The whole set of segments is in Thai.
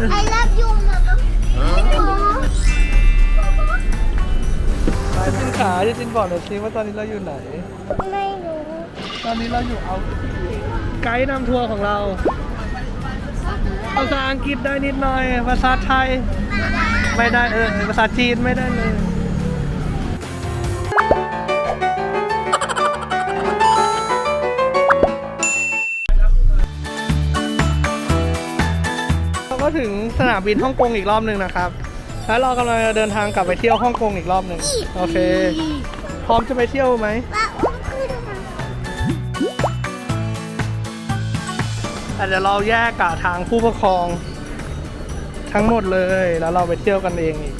I love you มาบ้างจะจินขาจะจินบอกหน่อยสิว่าตอนนี้เราอยู่ไหน ไม่รู้ตอนนี้เราอยู่เอาไกด์นำทัวร์ของเรา ภาษาอังกฤษได้นิดหน่อย ภาษาไทย ไม่ได้เออภาษาจีนไม่ได้เลยามบินฮ่องกงอีกรอบหนึ่งนะครับ แล้วเรากำลังจะเดินทางกลับไปเที่ยวฮ่องกงอีกรอบหนึ่งโอเค พร้อมจะไปเที่ยวไหมเดี๋ยวเราแยกกับทางผู้ปกครอง ทั้งหมดเลยแล้วเราไปเที่ยวกันเองอีก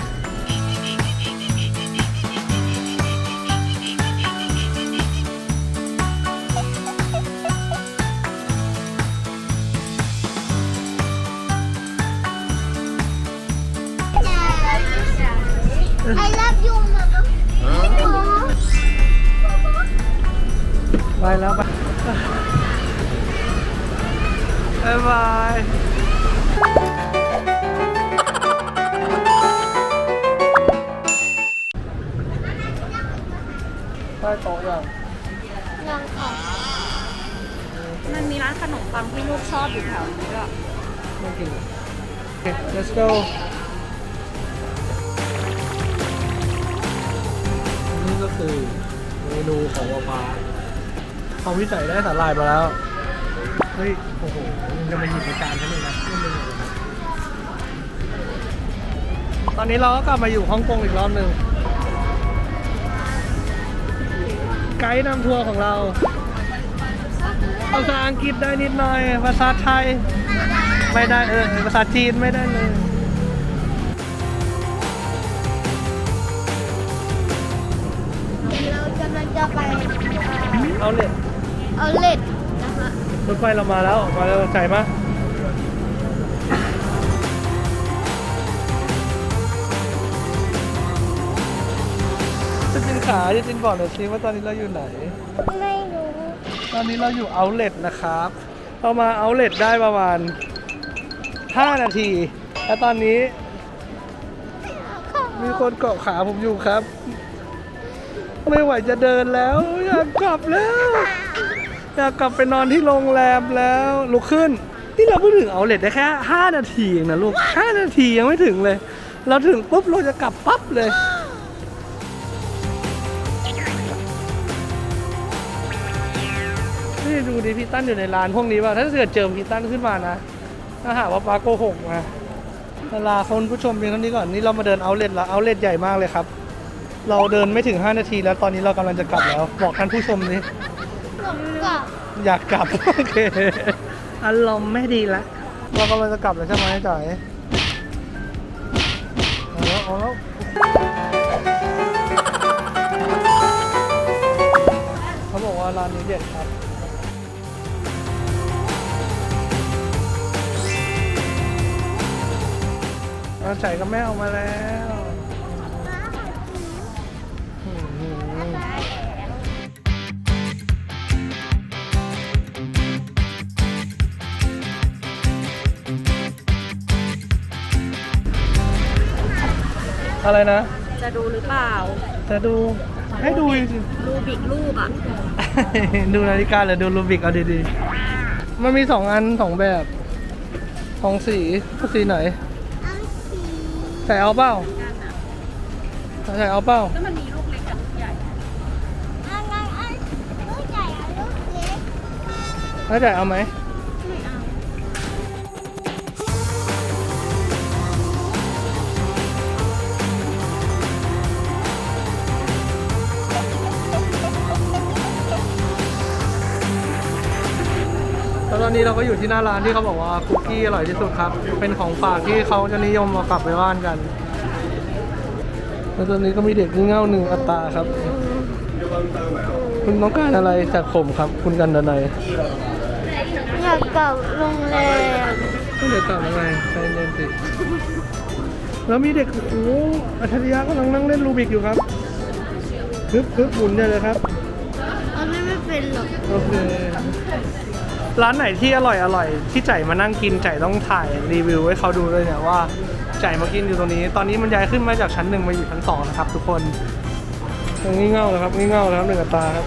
ไปแล้วไปบายบายใต้โต๊ะยังลองของมันมีร้านขนมปังที่ลูกชอบอยู่แถวนี้ด้วยไม่กินโอเค let's go นี่ก็คือเมนูของวาปา เขาวิจัยได้สาหร่ายมาแล้ว เฮ้ย โอ้โหมึงจะมาหยิบในจานฉันเลยนะไม่เลยตอนนี้เราก็กลับมาอยู่ฮ่องกงอีกรอบหนึ่ง ไกด์นำทัวร์ของเราภาษาอังกฤษได้นิดหน่อย ภาษาไทย ไม่ได้เออ ภาษาจีนไม่ได้เลยเรากำลังจะไปเอาเลย เอาเล็ดนะคะรถไฟเรามาแล้วมาแล้วใจมะจะจินขาจะจินบอกหน่อยสิว่าตอนนี้เราอยู่ไหน ไม่รู้ ตอนนี้เราอยู่เอาเล t นะครับ เรามาเอาเล t ได้ประมาณ 5 นาที แล้วตอนนี้ มีคนเกาะขาผมอยู่ครับ ไม่ไหวจะเดินแล้ว อยากกลับแล้ว อยากกลับไปนอนที่โรงแรมแล้วลุกขึ้น นี่เราเพิ่งถึงเอาเล t ได้แค่ 5 นาทีเองนะลูก 5 นาทียังไม่ถึงเลย เราถึงปุ๊บเราจะกลับปั๊บเลยนี่ดูดิพี่ตั้นอยู่ในร้านพวกนี้ป่ะถ้าเกิดเจอพี่ตั้นขึ้นมานะถ้าหากว่าปาโกหกมาเวลาคนผู้ชมเพียงเท่านี้ก่อนนี่เรามาเดินเอาเลทละเอาเลทใหญ่มากเลยครับ เราเดินไม่ถึง 5 นาทีแล้วตอนนี้เรากำลังจะกลับแล้วบอกท่านผู้ชมนี่ ก็อยากกลับ โอเคอารมณ์ไม่ดีละเรากำลังจะกลับแล้วใช่ไหมจ่ายเอาแล้วเอาแล้วเขาบอกว่าร้านนี้เด็ดครับ เราใส่กับแม่ออกมาแล้ว อะไรนะ จะดูหรือเปล่า จะดูให้ดูจริงรูบิกรูปอะๆดูนาฬิกาหรือดูรูบิกเอาดีๆ มันมีสองอันสองแบบสองสีสีไหนเอาสีใส่เอาเปล่าใส่เอาเปล่าก็มันมีลูกเล็กกับลูกใหญ่เอาไงเอาลูกใหญ่เอาลูกเล็กแล้วใส่เอาไหมไม่ อนนี้เราก็อยู่ที่หน้าร้านที่เขาบอกว่าคุกกี้อร่อยที่สุดครับ เป็นของฝากที่เขาจะนิยมเอากลับไปบ้านกัน แล้วตอนนี้ก็มีเด็กงี่เง่าหนึ่งอัตราครับ คุณต้องการอะไรจากผมครับ คุณกันดนัยอยากกลับโรงแรมไม่เดี๋ยวตอบยังไงใจเย็นสิแล้วมีเด็กโอ้โหอัจฉริยะกำลังนั่งเล่นรูบิกอยู่ครับฮึบฮึบหมุนเนี่ยเลยครับเอาไม่ไม่เป็นหรอกโอเค ร้านไหนที่อร่อยอร่อยที่ใจมานั่งกินใจต้องถ่ายรีวิวให้เขาดูเลยเนี่ยว่าใจมากินอยู่ตรงนี้ ตอนนี้มันย้ายขึ้นมาจากชั้นหนึ่งมาอยู่ชั้นสองนะครับ ทุกคนงี่เง่าเลยครับงี่เง่าเลยครับหนึ่งตาครับ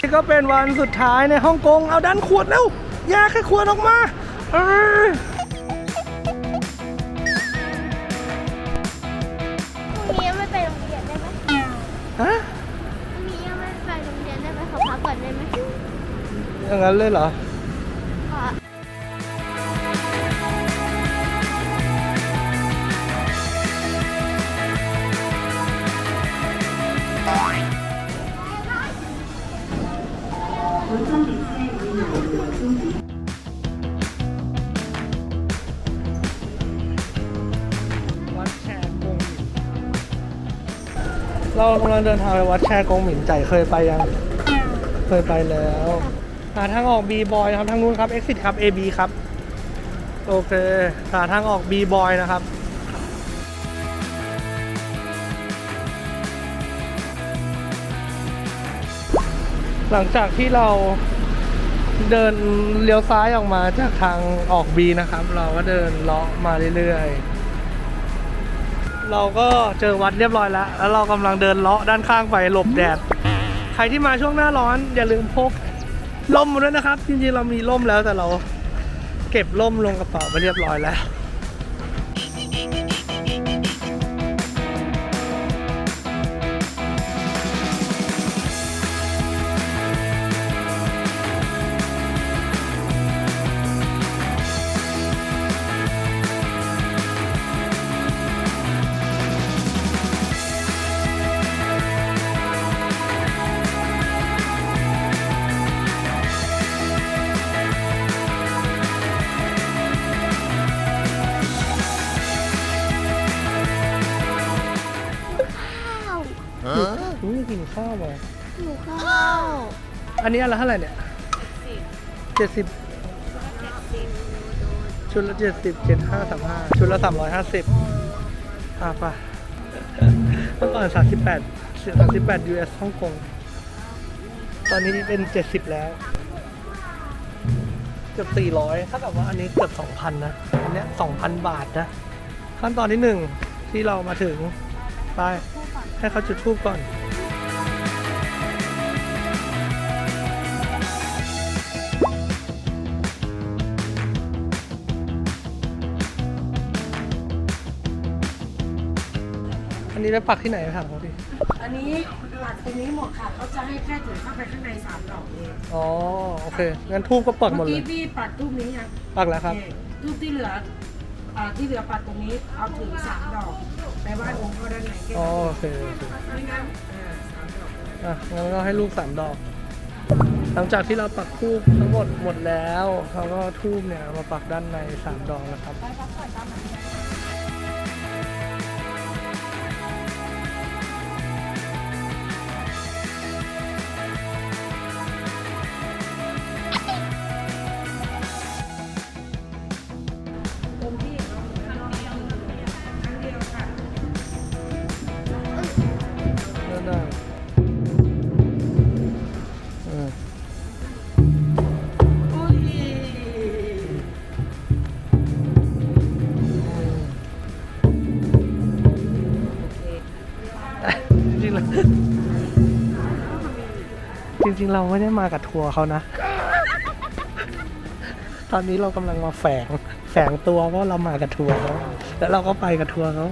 นี่ก็เป็นวันสุดท้ายในฮ่องกงเอาดันขวดแล้วแยกแค่ขวดออกมาเออ อย่างนั้นเลยเหรอขอวัดแชร์กงหมินเรากำลังเดินทางไปวัดแชร์กงหมินใจเคยไปยัง เคยไปแล้ว หาทางออก B boy นะครับทางนู้นครับ exit ครับ AB ครับ โอเคหาทางออก B boy นะครับหลังจากที่เราเดินเลี้ยวซ้ายออกมาจากทางออก B นะครับ เราก็เดินเลาะมาเรื่อยๆ เราก็เจอวัดเรียบร้อยแล้ว แล้วเรากำลังเดินเลาะด้านข้างไปหลบแดด ใครที่มาช่วงหน้าร้อน อย่าลืมพก ล่มมาด้วยนะครับ จริงๆเรามีล่มแล้วแต่เรา เก็บล่มลงกระเป๋าไปเรียบร้อยแล้ว อันนี้อันละเท่าไหร่เนี่ยเจ็ดสิบชุดละเจ็ดสิบเจ็ดห้าสามห้าชุดละสามร้อยห้าสิบอะป่ะเมื่อก่อนสามสิบแปดสามสิบแปด US ฮ่องกงตอนนี้เป็นเจ็ดสิบแล้ว เกือบสี่ร้อยถ้ากับว่าอันนี้เกือบสองพันนะ อันเนี้ยสองพันบาทนะ ขั้นตอนที่หนึ่งที่เรามาถึง ไป ให้เขาจุดทูบก่อน นนี้ไปปักที่ไหนถามเขาดิอันนี้หลักตรงนี้หมดค่ะเขาจะให้แค่ถือเข้าไปข้างในสามดอกเองอ๋อโอเคงั้นทูบก็ปักหมเมื่ดอเลกี้ยพี่ปัดรูปนี้ยังปักแล้วครับ โอเรูปที่เหลืออ่าที่เหลือปัดตรงนี้เอาถึงสามดอกไปไหว้องค์พ่อด้านในแค่อ๋อนั้นโอเคโอเค ไม่งั้นอ่าสามดอก อะงั้นก็ให้ลูกสามดอก หลังจากที่เราปักทูบทั้งหมดหมดแล้วเราก็ทูบเนี่ยมาปักด้านในสามดอกนะครับ จริงๆเราไม่ได้มากับทัวร์เขานะ ตอนนี้เรากำลังมาแฝงแฝงตัวว่าเรามากับทัวร์เขาแล้วเราก็ไปกับทัวร์เขา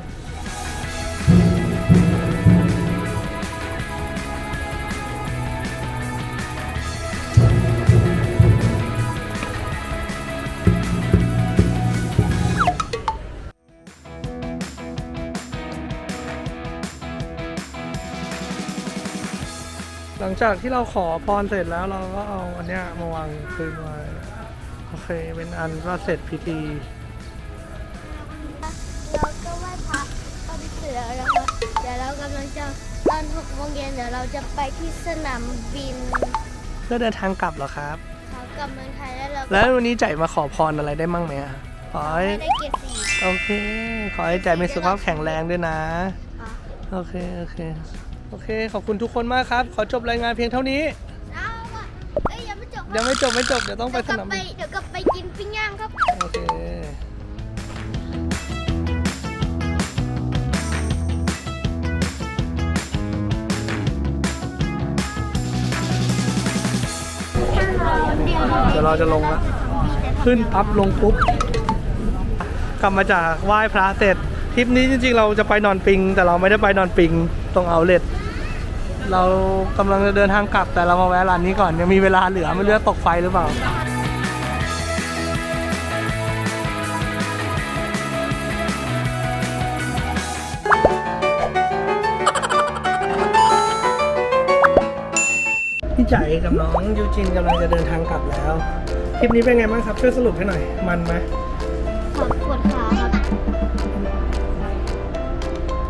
หลังจากที่เราขอพรเสร็จแล้วเราก็เอาอันเนี้ยมาวางคืนไว้โอเคเป็นอันว่าเสร็จพิธี เราก็ไหว้พระตอนเสร็จแล้วนะคะเดี๋ยวเรากำลังจะตอนหกโมงเย็นเดี๋ยวเราจะไปที่สนามบินเพื่อเดินทางกลับเหรอครับขากลับเมืองไทยแล้วเราก็แล้ววันนี้ใจมาขอพรอะไรได้มั่งไหมอะขอให้ไม่ได้เกียรติสี่โอเค ขอให้ใจมีสุขภาพแข็งแรงด้วยนะ ค่ะ โอเค โอเค โอเค ขอบคุณทุกคนมากครับ ขอจบรายงานเพียงเท่านี้ เอาอะเอ้ยยังไม่จบยังไม่จบไม่จบ เดี๋ยวต้องไปเดี๋ยวสกลับนามไปบินเดี๋ยวกลับไปกินปิ้งย่างครับ โอเคเดี๋ยวเราจะลงแล้วขึ้นปั๊บลงปุ๊บ กลับมาจากไหว้พระเสร็จทริปนี้จริงๆ เราจะไปนอนปิง แต่เราไม่ได้ไปนอนปิงตรงเอาเลท เรากำลังจะเดินทางกลับแต่เรามาแวะร้านนี้ก่อนยังมีเวลาเหลือไม่รู้จะตกไฟหรือเปล่าพี่จ๋ายกับน้องยูจินกำลังจะเดินทางกลับแล้วคลิปนี้เป็นไงบ้างครับช่วยสรุปให้หน่อย มันไหมขอบปวดขาครับ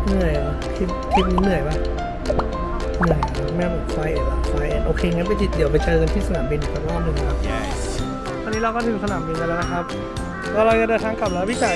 เหนื่อยเหรอคลิปคลิปนี้เหนื่อยปะ แม่บอกไฟเอ็ดละไฟเอ็ดโอเคงั้นไปติดเดี๋ยวไปเจอกันที่สนามบินอีกสักรอบหนึ่งนะครับตอนนี้เราก็ถึงสนามบินกันแล้วนะครับ เราเราจะเดินทางกลับแล้วพี่จ๋า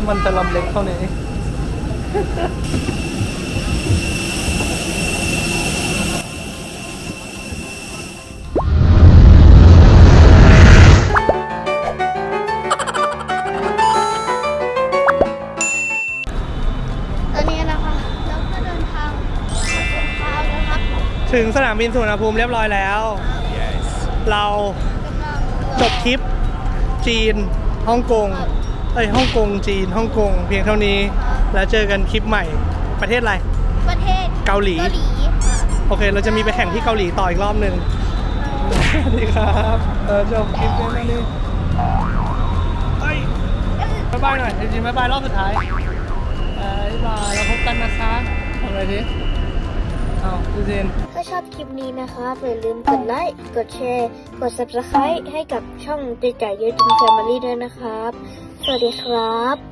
ว่ามันจะลำเล็กเท่านี้ตอนนี้นะคะเราก็เดินทางมาสุดทางนะครับถึงสนามบินสุวรรณภูมิเรียบร้อยแล้ว เรากำลังจบทริป จีนฮ่องกง เอ้ยฮ่องกงจีนฮ่องกงเพียงเท่านี้ แล้วเจอกันคลิปใหม่ประเทศอะไร ประเทศเกาหลี เกาหลีโอเค เราจะมีไปแข่งที่เกาหลีต่ออีกรอบหนึ่งสวัสดีครับเออจบคลิปเพียงเท่านี้เอ้ยบ๊ายบายหน่อยจริงๆบ๊ายบายรอบสุดท้ายบ๊ายบายเราพบกันนะคะทำอะไรทีเอาดูเซนถ้าชอบคลิปนี้นะครับอย่าลืมกดไลค์ กดแชร์ กด subscribe ให้กับช่องเจ๊ไก่ยูจินแฟมิลี่ด้วยนะครับ สวัสดีครับ